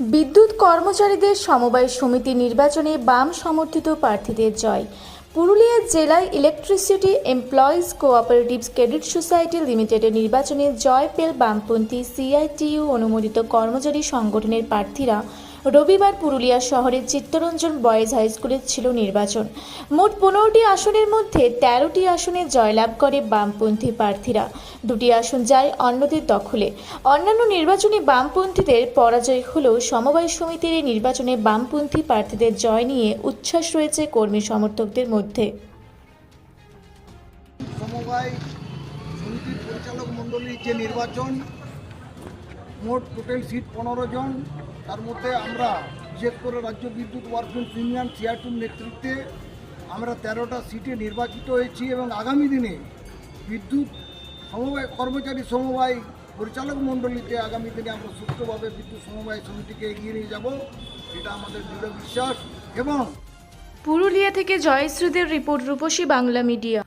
বিদ্যুৎ কর্মচারীদের সমবায় সমিতি নির্বাচনে বাম সমর্থিত প্রার্থীদের জয়। পুরুলিয়া জেলায় electricity employees cooperative credit society লিমিটেডের নির্বাচনে জয় পেল বামপন্থী সিআইটিইউ অনুমোদিত কর্মচারী সংগঠনের প্রার্থীরা। রবিবার পুরুলিয়া শহরের চিত্তরঞ্জন বয়েজ হাই স্কুলে ছিল নির্বাচন। মোট পনেরোটি আসনের মধ্যে তেরোটি আসনে জয়লাভ করে বামপন্থী প্রার্থীরা। দুটি আসন যায় অন্যদের দখলে। অন্যান্য নির্বাচনে বামপন্থীদের পরাজয় হলেও সমবায় সমিতির এই নির্বাচনে বামপন্থী প্রার্থীদের জয় নিয়ে উচ্ছ্বাস রয়েছে কর্মী সমর্থকদের মধ্যে। সমবায় সমিতির পরিচালক মণ্ডলীর যে নির্বাচন মোট টোটাল সিট পনেরো জন। তার মধ্যে আমরা বিশেষ করে রাজ্য বিদ্যুৎ ওয়ার্কমেন্স ইউনিয়ন সিআরটুর নেতৃত্বে আমরা তেরোটা সিটে নির্বাচিত হয়েছি এবং আগামী দিনে বিদ্যুৎ সমবায়, কর্মচারী সমবায় পরিচালক মণ্ডলীতে আগামী দিনে আমরা সুস্থভাবে বিদ্যুৎ সমবায় সমিতিকে এগিয়ে নিয়ে যাব। এটা আমাদের দৃঢ় বিশ্বাস এবং পুরুলিয়া থেকে জয়শ্রীদের রিপোর্ট রূপসী বাংলা মিডিয়া।